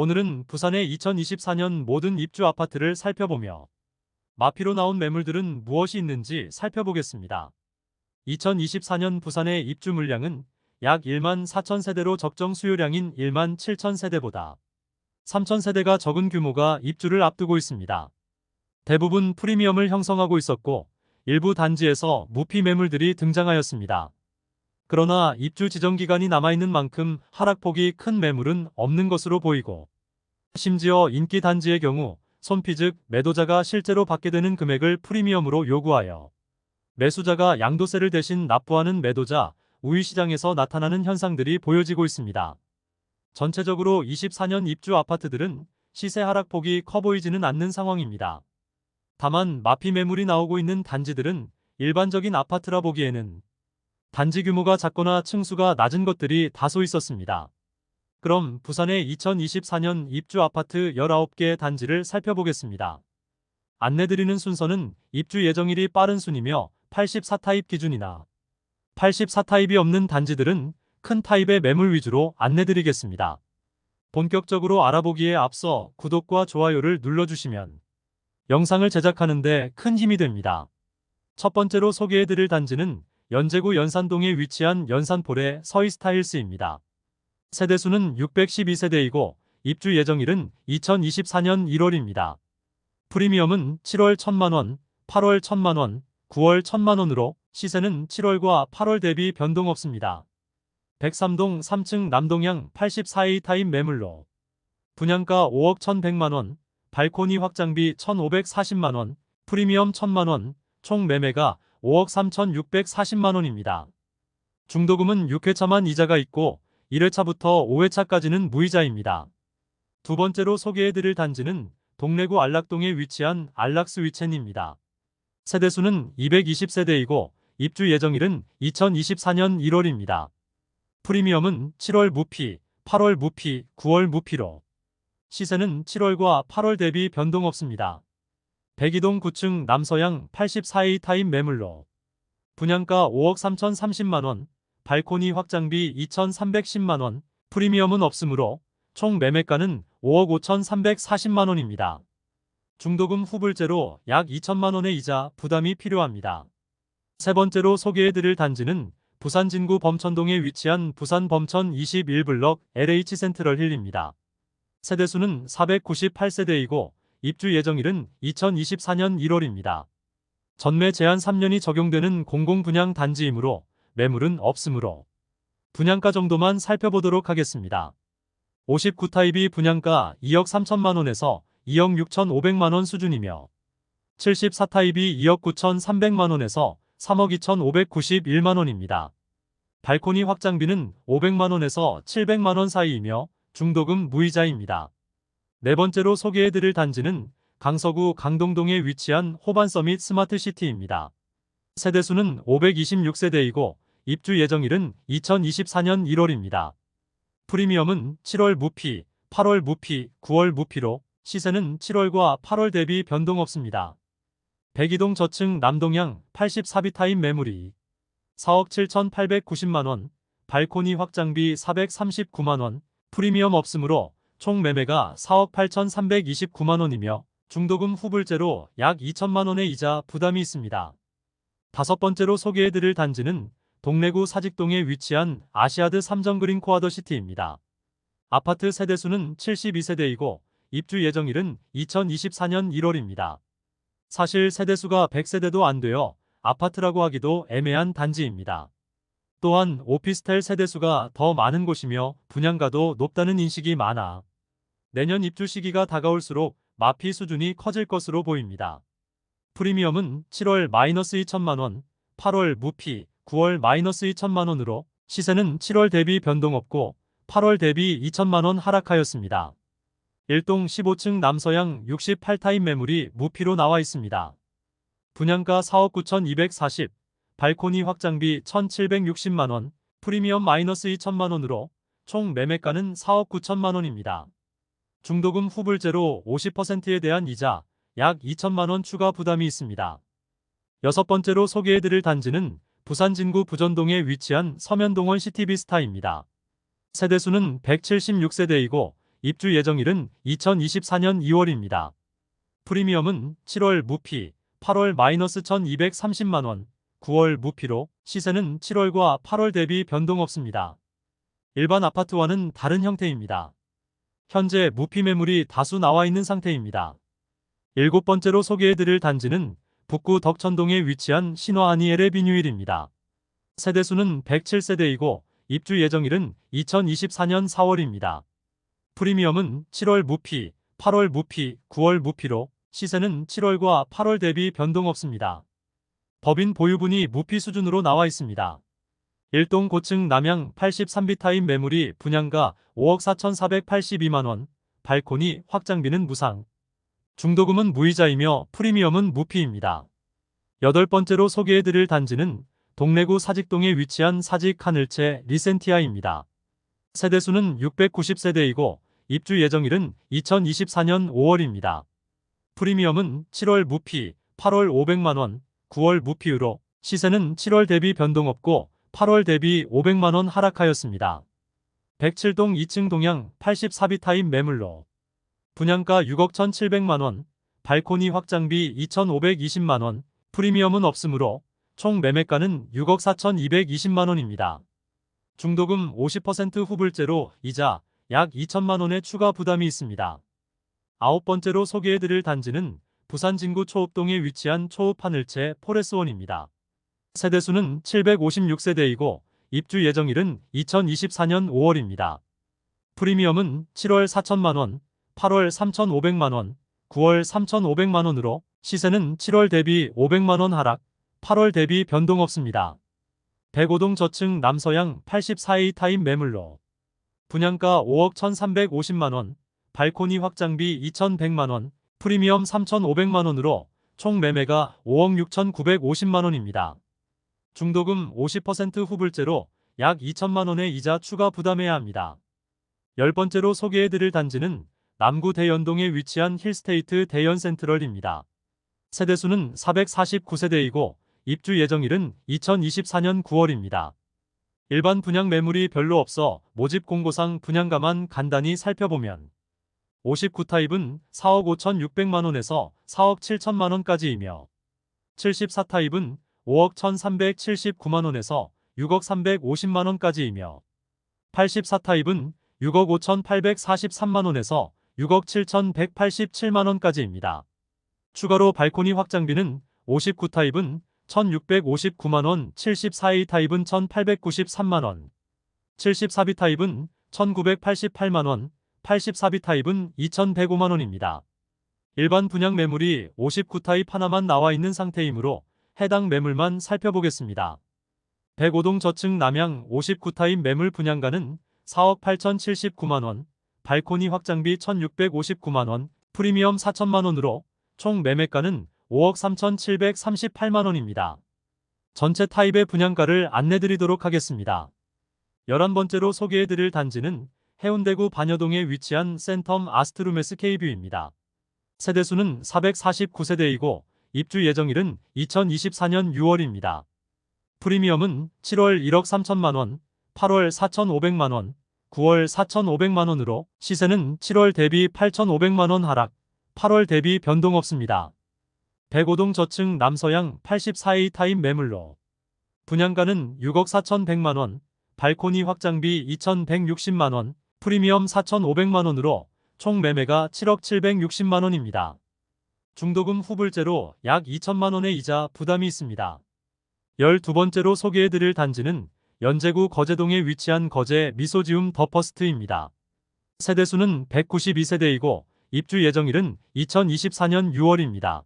오늘은 부산의 2024년 모든 입주 아파트를 살펴보며 마피로 나온 매물들은 무엇이 있는지 살펴보겠습니다. 2024년 부산의 입주 물량은 약 1만 4천 세대로 적정 수요량인 1만 7천 세대보다 3천 세대가 적은 규모가 입주를 앞두고 있습니다. 대부분 프리미엄을 형성하고 있었고 일부 단지에서 무피 매물들이 등장하였습니다. 그러나 입주 지정 기간이 남아있는 만큼 하락폭이 큰 매물은 없는 것으로 보이고 심지어 인기 단지의 경우 손피 즉 매도자가 실제로 받게 되는 금액을 프리미엄으로 요구하여 매수자가 양도세를 대신 납부하는 매도자 우위 시장에서 나타나는 현상들이 보여지고 있습니다. 전체적으로 24년 입주 아파트들은 시세 하락폭이 커 보이지는 않는 상황입니다. 다만 마피 매물이 나오고 있는 단지들은 일반적인 아파트라 보기에는 단지 규모가 작거나 층수가 낮은 것들이 다소 있었습니다. 그럼 부산의 2024년 입주 아파트 19개 단지를 살펴보겠습니다. 안내드리는 순서는 입주 예정일이 빠른 순이며 84타입 기준이나 84타입이 없는 단지들은 큰 타입의 매물 위주로 안내드리겠습니다. 본격적으로 알아보기에 앞서 구독과 좋아요를 눌러주시면 영상을 제작하는데 큰 힘이 됩니다. 첫 번째로 소개해드릴 단지는 연제구 연산동에 위치한 연산폴의 서이스타일스입니다. 세대수는 612세대이고 입주 예정일은 2024년 1월입니다. 프리미엄은 7월 1000만원, 8월 1000만원, 9월 1000만원으로 시세는 7월과 8월 대비 변동 없습니다. 103동 3층 남동향 84A 타입 매물로 분양가 5억 1100만원, 발코니 확장비 1540만원, 프리미엄 1000만원, 총 매매가 5억 3640만 원입니다. 중도금은 6회차만 이자가 있고 1회차부터 5회차까지는 무이자입니다. 두 번째로 소개해드릴 단지는 동래구 안락동에 위치한 안락스 위첸입니다. 세대수는 220세대이고 입주 예정일은 2024년 1월입니다. 프리미엄은 7월 무피, 8월 무피, 9월 무피로 시세는 7월과 8월 대비 변동 없습니다. 백이동 9층 남서양 84A 타입 매물로 분양가 5억 3,030만원, 발코니 확장비 2,310만원, 프리미엄은 없으므로 총 매매가는 5억 5,340만원입니다. 중도금 후불제로 약 2천만원의 이자 부담이 필요합니다. 세 번째로 소개해드릴 단지는 부산 진구 범천동에 위치한 부산 범천 21블럭 LH 센트럴 힐입니다. 세대수는 498세대이고 입주 예정일은 2024년 1월입니다. 전매 제한 3년이 적용되는 공공분양 단지이므로 매물은 없으므로 분양가 정도만 살펴보도록 하겠습니다. 59타입이 분양가 2억 3천만원에서 2억 6천5백만원 수준이며 74타입이 2억 9천3백만원에서 3억 2천5백구십일만원입니다 발코니 확장비는 500만원에서 700만원 사이이며 중도금 무이자입니다. 네 번째로 소개해드릴 단지는 강서구 강동동에 위치한 호반서밋 스마트시티입니다. 세대수는 526세대이고 입주 예정일은 2024년 1월입니다. 프리미엄은 7월 무피, 8월 무피, 9월 무피로 시세는 7월과 8월 대비 변동 없습니다. 백이동 저층 남동향 84비타임 매물이 4억 7,890만원, 발코니 확장비 439만원, 프리미엄 없으므로 총 매매가 4억 8,329만원이며 중도금 후불제로 약 2천만원의 이자 부담이 있습니다. 다섯 번째로 소개해드릴 단지는 동래구 사직동에 위치한 아시아드 삼정그린 코아더 시티입니다. 아파트 세대수는 72세대이고 입주 예정일은 2024년 1월입니다. 사실 세대수가 100세대도 안 되어 아파트라고 하기도 애매한 단지입니다. 또한 오피스텔 세대수가 더 많은 곳이며 분양가도 높다는 인식이 많아 내년 입주 시기가 다가올수록 마피 수준이 커질 것으로 보입니다. 프리미엄은 7월 마이너스 2천만원, 8월 무피, 9월 마이너스 2천만원으로 시세는 7월 대비 변동 없고 8월 대비 2천만원 하락하였습니다. 1동 15층 남서양 68타입 매물이 무피로 나와 있습니다. 분양가 4억 9,240, 발코니 확장비 1,760만원, 프리미엄 마이너스 2천만원으로 총 매매가는 4억 9천만원입니다. 중도금 후불제로 50%에 대한 이자 약 2천만원 추가 부담이 있습니다. 여섯 번째로 소개해드릴 단지는 부산 진구 부전동에 위치한 서면동원 시티비스타입니다. 세대수는 176세대이고 입주 예정일은 2024년 2월입니다. 프리미엄은 7월 무피, 8월 마이너스 1230만원, 9월 무피로 시세는 7월과 8월 대비 변동 없습니다. 일반 아파트와는 다른 형태입니다. 현재 무피 매물이 다수 나와 있는 상태입니다. 일곱 번째로 소개해드릴 단지는 북구 덕천동에 위치한 신화 아니 LA비뉴일입니다. 세대수는 107세대이고 입주 예정일은 2024년 4월입니다. 프리미엄은 7월 무피, 8월 무피, 9월 무피로 시세는 7월과 8월 대비 변동 없습니다. 법인 보유분이 무피 수준으로 나와 있습니다. 1동 고층 남양 83비타임 매물이 분양가 5억 4,482만원, 발코니 확장비는 무상, 중도금은 무이자이며 프리미엄은 무피입니다. 여덟 번째로 소개해드릴 단지는 동래구 사직동에 위치한 사직 하늘채 리센티아입니다. 세대수는 690세대이고 입주 예정일은 2024년 5월입니다. 프리미엄은 7월 무피, 8월 500만원, 9월 무피으로 시세는 7월 대비 변동 없고 8월 대비 500만원 하락하였습니다. 107동 2층 동양 84비타임 매물로 분양가 6억 1,700만원, 발코니 확장비 2,520만원, 프리미엄은 없으므로 총 매매가는 6억 4,220만원입니다. 중도금 50% 후불제로 이자 약 2천만원의 추가 부담이 있습니다. 아홉 번째로 소개해드릴 단지는 부산 진구 초읍동에 위치한 초읍 하늘채 포레스원입니다. 세대수는 756세대이고 입주 예정일은 2024년 5월입니다. 프리미엄은 7월 4천만원, 8월 3,500만원, 9월 3,500만원으로 시세는 7월 대비 500만원 하락, 8월 대비 변동 없습니다. 105동 저층 남서양 84A 타임 매물로 분양가 5억 1,350만원, 발코니 확장비 2,100만원, 프리미엄 3,500만원으로 총 매매가 5억 6,950만원입니다. 중도금 50% 후불제로 약 2천만원의 이자 추가 부담해야 합니다. 열 번째로 소개해드릴 단지는 남구 대연동에 위치한 힐스테이트 대연센트럴입니다. 세대수는 449세대이고 입주 예정일은 2024년 9월입니다. 일반 분양 매물이 별로 없어 모집 공고상 분양가만 간단히 살펴보면 59타입은 4억 5,600만원에서 4억 7천만원까지이며 74타입은 5억 1,379만원에서 6억 350만원까지이며 84타입은 6억 5,843만원에서 6억 7,187만원까지입니다. 추가로 발코니 확장비는 59타입은 1,659만원, 74A 타입은 1,893만원, 74B 타입은 1,988만원, 84B 타입은 2,105만원입니다. 일반 분양 매물이 59타입 하나만 나와 있는 상태이므로 해당 매물만 살펴보겠습니다. 105동 저층 남양 59타입 매물 분양가는 4억 8,079만원, 발코니 확장비 1,659만원, 프리미엄 4천만원으로 총 매매가는 5억 3,738만원입니다. 전체 타입의 분양가를 안내드리도록 하겠습니다. 11번째로 소개해드릴 단지는 해운대구 반여동에 위치한 센텀 아스트루메스 K뷰입니다. 세대수는 449세대이고 입주 예정일은 2024년 6월입니다. 프리미엄은 7월 1억 3천만 원, 8월 4,500만 원, 9월 4,500만 원으로 시세는 7월 대비 8,500만 원 하락, 8월 대비 변동 없습니다. 105동 저층 남서양 84A 타임 매물로 분양가는 6억 4,100만 원, 발코니 확장비 2,160만 원, 프리미엄 4,500만 원으로 총 매매가 7억 760만 원입니다. 중도금 후불제로 약 2천만 원의 이자 부담이 있습니다. 12번째로 소개해드릴 단지는 연제구 거제동에 위치한 거제 미소지움 더퍼스트입니다. 세대수는 192세대이고 입주 예정일은 2024년 6월입니다.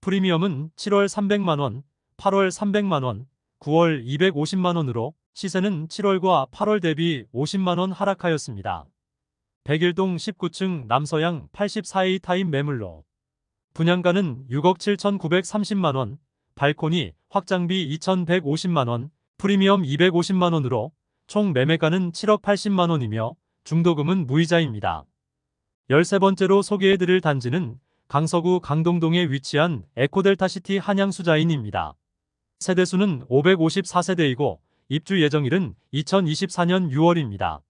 프리미엄은 7월 300만원, 8월 300만원, 9월 250만원으로 시세는 7월과 8월 대비 50만원 하락하였습니다. 101동 19층 남서양 84A 타임 매물로 분양가는 6억 7,930만원, 발코니, 확장비 2,150만원, 프리미엄 250만원으로 총 매매가는 7억 80만원이며 중도금은 무이자입니다. 13번째로 소개해드릴 단지는 강서구 강동동에 위치한 에코델타시티 한양수자인입니다. 세대수는 554세대이고 입주 예정일은 2024년 6월입니다.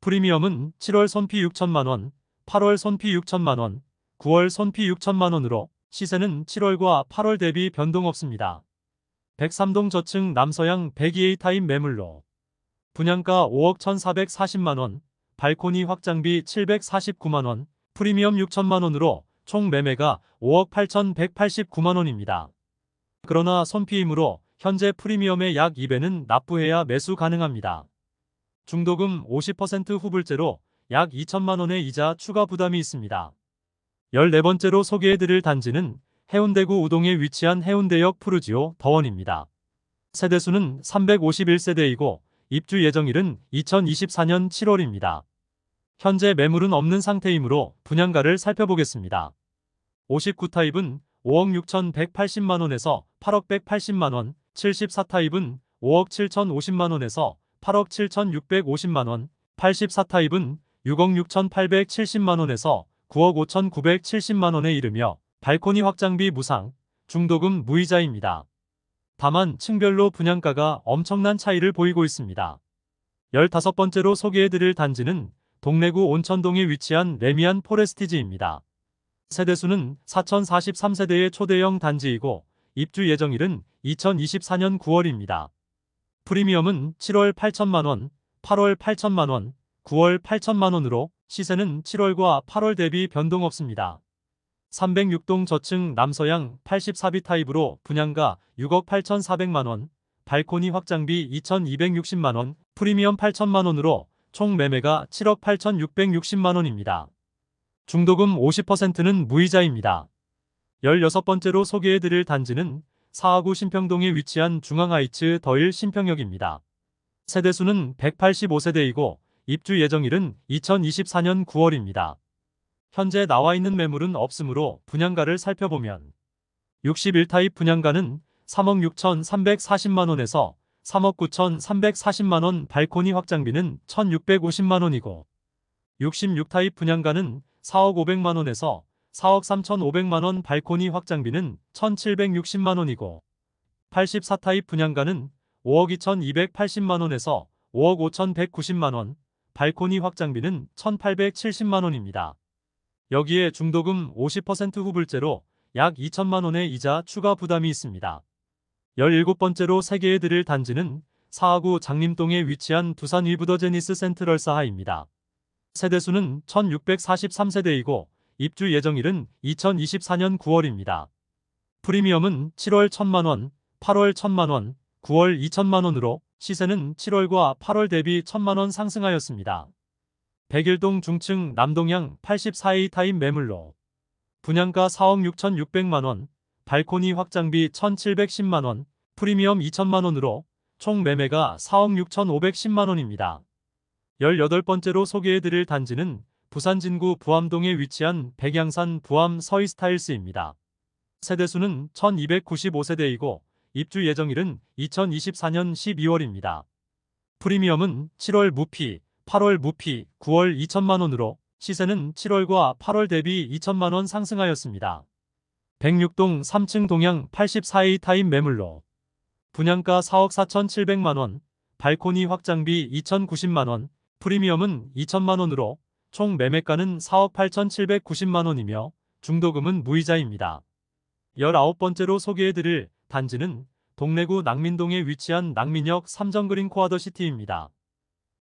프리미엄은 7월 손피 6천만원, 8월 손피 6천만원, 9월 손피 6천만원으로 시세는 7월과 8월 대비 변동 없습니다. 103동 저층 남서양 102A 타입 매물로 분양가 5억 1,440만원, 발코니 확장비 749만원, 프리미엄 6천만원으로 총 매매가 5억 8,189만원입니다. 그러나 손피임으로 현재 프리미엄의 약 2배는 납부해야 매수 가능합니다. 중도금 50% 후불제로 약 2천만 원의 이자 추가 부담이 있습니다. 14번째로 소개해드릴 단지는 해운대구 우동에 위치한 해운대역 푸르지오 더원입니다. 세대수는 351세대이고 입주 예정일은 2024년 7월입니다. 현재 매물은 없는 상태이므로 분양가를 살펴보겠습니다. 59타입은 5억 6,180만원에서 8억 180만원, 74타입은 5억 7,050만원에서 8억 7,650만원, 84타입은 6억 6,870만원에서 9억 5,970만원에 이르며 발코니 확장비 무상, 중도금 무이자입니다. 다만 층별로 분양가가 엄청난 차이를 보이고 있습니다. 15번째로 소개해드릴 단지는 동래구 온천동에 위치한 레미안 포레스티지입니다. 세대수는 4043세대의 초대형 단지이고 입주 예정일은 2024년 9월입니다. 프리미엄은 7월 8천만원, 8월 8천만원, 9월 8천만원으로 시세는 7월과 8월 대비 변동 없습니다. 306동 저층 남서양 84비 타입으로 분양가 6억 8,400만원, 발코니 확장비 2,260만원, 프리미엄 8천만원으로 총 매매가 7억 8,660만원입니다. 중도금 50%는 무이자입니다. 16번째로 소개해드릴 단지는 사하구 신평동에 위치한 중앙하이츠 더일 신평역입니다. 세대수는 185세대이고 입주 예정일은 2024년 9월입니다. 현재 나와 있는 매물은 없으므로 분양가를 살펴보면 61타입 분양가는 3억 6,340만원에서 3억 9,340만원 발코니 확장비는 1,650만원이고 66타입 분양가는 4억 500만원에서 4억 3,500만원 발코니 확장비는 1,760만원이고 84타입 분양가는 5억 2,280만원에서 5억 5,190만원, 발코니 확장비는 1,870만원입니다. 여기에 중도금 50% 후불제로 약 2천만원의 이자 추가 부담이 있습니다. 17번째로 소개해 드릴 단지는 사하구 장림동에 위치한 두산 위브더 제니스 센트럴 사하입니다. 세대수는 1643세대이고 입주 예정일은 2024년 9월입니다. 프리미엄은 7월 1천만원, 8월 1천만원, 9월 2천만원으로 시세는 7월과 8월 대비 1천만원 상승하였습니다. 백일동 중층 남동향 84A 타입 매물로 분양가 4억 6,600만원, 발코니 확장비 1,710만원, 프리미엄 2천만원으로 총 매매가 4억 6,510만원입니다. 18번째로 소개해드릴 단지는 부산 진구 부암동에 위치한 백양산 부암 서이스타일스입니다. 세대수는 1295세대이고 입주 예정일은 2024년 12월입니다. 프리미엄은 7월 무피, 8월 무피, 9월 2천만원으로 시세는 7월과 8월 대비 2천만원 상승하였습니다. 106동 3층 동향 84A 타입 매물로 분양가 4억 4,700만원, 발코니 확장비 2,090만원, 프리미엄은 2천만원으로 총 매매가는 4억 8,790만원이며 중도금은 무이자입니다. 19번째로 소개해드릴 단지는 동래구 낙민동에 위치한 낙민역 삼정그린 코아더시티입니다.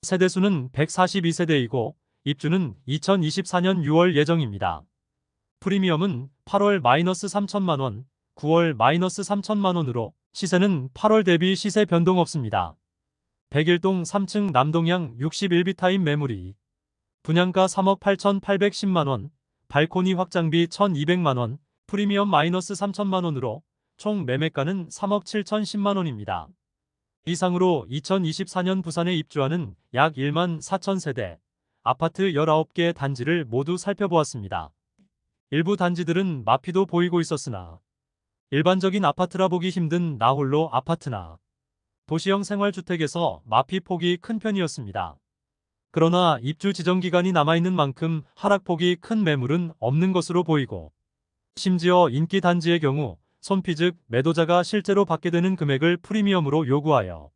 세대수는 142세대이고 입주는 2024년 6월 예정입니다. 프리미엄은 8월 마이너스 3천만원, 9월 마이너스 3천만원으로 시세는 8월 대비 시세 변동 없습니다. 백일동 3층 남동향 61비 타임 매물이 분양가 3억 8,810만원, 발코니 확장비 1,200만원, 프리미엄 마이너스 3천만원으로 총 매매가는 3억 7,010만원입니다. 이상으로 2024년 부산에 입주하는 약 1만 4천 세대 아파트 19개 단지를 모두 살펴보았습니다. 일부 단지들은 마피도 보이고 있었으나 일반적인 아파트라 보기 힘든 나홀로 아파트나 도시형 생활주택에서 마피 폭이 큰 편이었습니다. 그러나 입주 지정 기간이 남아있는 만큼 하락폭이 큰 매물은 없는 것으로 보이고 심지어 인기 단지의 경우 손피 즉 매도자가 실제로 받게 되는 금액을 프리미엄으로 요구하여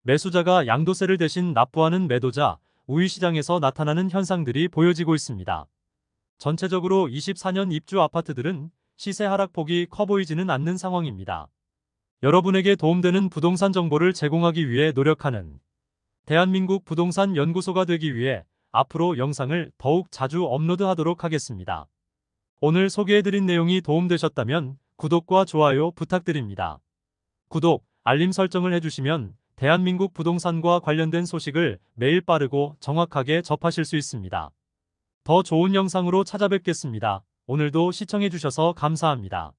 매수자가 양도세를 대신 납부하는 매도자 우위 시장에서 나타나는 현상들이 보여지고 있습니다. 전체적으로 24년 입주 아파트들은 시세 하락폭이 커 보이지는 않는 상황입니다. 여러분에게 도움되는 부동산 정보를 제공하기 위해 노력하는 대한민국 부동산 연구소가 되기 위해 앞으로 영상을 더욱 자주 업로드하도록 하겠습니다. 오늘 소개해드린 내용이 도움되셨다면 구독과 좋아요 부탁드립니다. 구독, 알림 설정을 해주시면 대한민국 부동산과 관련된 소식을 매일 빠르고 정확하게 접하실 수 있습니다. 더 좋은 영상으로 찾아뵙겠습니다. 오늘도 시청해주셔서 감사합니다.